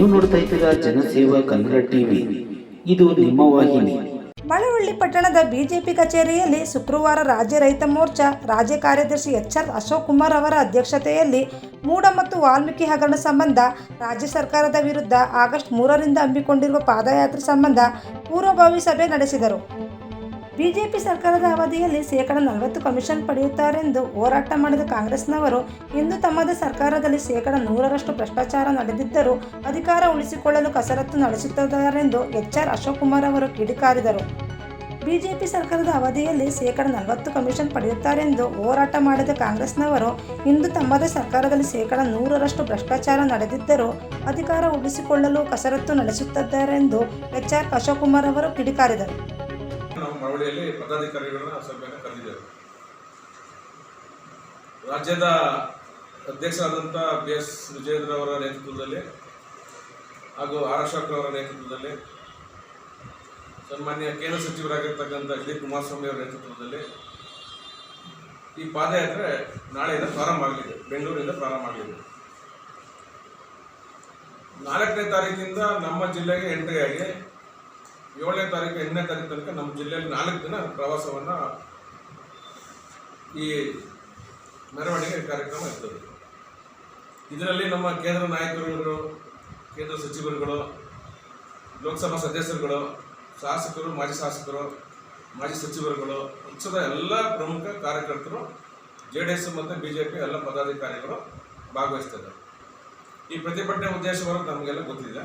ನೀವು ನೋಡ್ತಾ ಇದ್ದೀರಾ ಜನಸೇವಾ ಕನ್ನಡ ಟಿವಿ. ಇದು ನಿಮ್ಮ ವಾಹಿನಿ. ಮಳವಳ್ಳಿ ಪಟ್ಟಣದ ಬಿಜೆಪಿ ಕಚೇರಿಯಲ್ಲಿ ಶುಕ್ರವಾರ ರಾಜ್ಯ ರೈತ ಮೋರ್ಚಾ ರಾಜ್ಯ ಕಾರ್ಯದರ್ಶಿ ಎಚ್ ಆರ್ ಅಶೋಕ್ ಕುಮಾರ್ ಅವರ ಅಧ್ಯಕ್ಷತೆಯಲ್ಲಿ ಮೂಡ ಮತ್ತು ವಾಲ್ಮೀಕಿ ಹಗರಣ ಸಂಬಂಧ ರಾಜ್ಯ ಸರ್ಕಾರದ ವಿರುದ್ಧ ಆಗಸ್ಟ್ ಮೂರರಿಂದ ಹಮ್ಮಿಕೊಂಡಿರುವ ಪಾದಯಾತ್ರೆ ಸಂಬಂಧ ಪೂರ್ವಭಾವಿ ಸಭೆ ನಡೆಸಿದರು. ಬಿಜೆಪಿ ಸರ್ಕಾರದ ಅವಧಿಯಲ್ಲಿ ಶೇಕಡ ನಲವತ್ತು ಕಮಿಷನ್ ಪಡೆಯುತ್ತಾರೆಂದು ಹೋರಾಟ ಮಾಡಿದ ಕಾಂಗ್ರೆಸ್ನವರು ಇಂದು ತಮ್ಮದೇ ಸರ್ಕಾರದಲ್ಲಿ ಶೇಕಡ ನೂರರಷ್ಟು ಭ್ರಷ್ಟಾಚಾರ ನಡೆದಿದ್ದರೂ ಅಧಿಕಾರ ಉಳಿಸಿಕೊಳ್ಳಲು ಕಸರತ್ತು ನಡೆಸುತ್ತಿದ್ದಾರೆಂದು ಎಚ್ಆರ್ ಅಶೋಕ್ ಕುಮಾರ್ ಅವರು ಕಿಡಿಕಾರಿದರು. ಬಿಜೆಪಿ ಸರ್ಕಾರದ ಅವಧಿಯಲ್ಲಿ ಶೇಕಡ ನಲವತ್ತು ಕಮಿಷನ್ ಪಡೆಯುತ್ತಾರೆಂದು ಹೋರಾಟ ಮಾಡಿದ ಕಾಂಗ್ರೆಸ್ನವರು ಇಂದು ತಮ್ಮದೇ ಸರ್ಕಾರದಲ್ಲಿ ಶೇಕಡ ನೂರರಷ್ಟು ಭ್ರಷ್ಟಾಚಾರ ನಡೆದಿದ್ದರೂ ಅಧಿಕಾರ ಉಳಿಸಿಕೊಳ್ಳಲು ಕಸರತ್ತು ನಡೆಸುತ್ತಿದ್ದಾರೆಂದು ಎಚ್ಆರ್ ಅಶೋಕ್ ಕುಮಾರ್ ಅವರು ಕಿಡಿಕಾರಿದರು. ನಾವು ಮಳವಳ್ಳಿಯಲ್ಲಿ ಪದಾಧಿಕಾರಿಗಳನ್ನ ಸಭೆಯನ್ನು ಕರೆದಿದ್ದೇವೆ. ರಾಜ್ಯದ ಅಧ್ಯಕ್ಷರಾದಂಥ ಬಿ ಎಸ್ ವಿಜಯೇಂದ್ರ ಅವರ ನೇತೃತ್ವದಲ್ಲಿ ಹಾಗೂ ಆರ್ ಅವರ ನೇತೃತ್ವದಲ್ಲಿ, ಸನ್ಮಾನ್ಯ ಕೇಂದ್ರ ಸಚಿವರಾಗಿರ್ತಕ್ಕಂಥ ಎಚ್ ಡಿ ಕುಮಾರಸ್ವಾಮಿ ಅವರ ನೇತೃತ್ವದಲ್ಲಿ ಈ ಪಾದಯಾತ್ರೆ ನಾಳೆಯಿಂದ ಪ್ರಾರಂಭ ಆಗಲಿದೆ, ಬೆಂಗಳೂರಿಂದ ಪ್ರಾರಂಭ ಆಗಲಿದೆ. ನಾಲ್ಕನೇ ತಾರೀಕಿನಿಂದ ನಮ್ಮ ಜಿಲ್ಲೆಗೆ ಎಂಟ್ರಿ ಆಗಿ ಏಳನೇ ತಾರೀಕು, ಎಂಟನೇ ತಾರೀಕು ತನಕ ನಮ್ಮ ಜಿಲ್ಲೆಯಲ್ಲಿ ನಾಲ್ಕು ದಿನ ಪ್ರವಾಸವನ್ನು ಈ ಮೆರವಣಿಗೆ ಕಾರ್ಯಕ್ರಮ ಇರ್ತದೆ. ಇದರಲ್ಲಿ ನಮ್ಮ ಕೇಂದ್ರ ನಾಯಕರುಗಳು, ಕೇಂದ್ರ ಸಚಿವರುಗಳು, ಲೋಕಸಭಾ ಸದಸ್ಯರುಗಳು, ಶಾಸಕರು, ಮಾಜಿ ಶಾಸಕರು, ಮಾಜಿ ಸಚಿವರುಗಳು, ಪಕ್ಷದ ಎಲ್ಲ ಪ್ರಮುಖ ಕಾರ್ಯಕರ್ತರು ಜೆ ಡಿ ಎಸ್ ಮತ್ತು ಬಿ ಜೆ ಪಿ ಎಲ್ಲ ಪದಾಧಿಕಾರಿಗಳು ಭಾಗವಹಿಸ್ತಾರೆ ಈ ಪ್ರತಿಭಟನೆ ಉದ್ದೇಶವನ್ನು ನಮಗೆಲ್ಲ ಗೊತ್ತಿದೆ.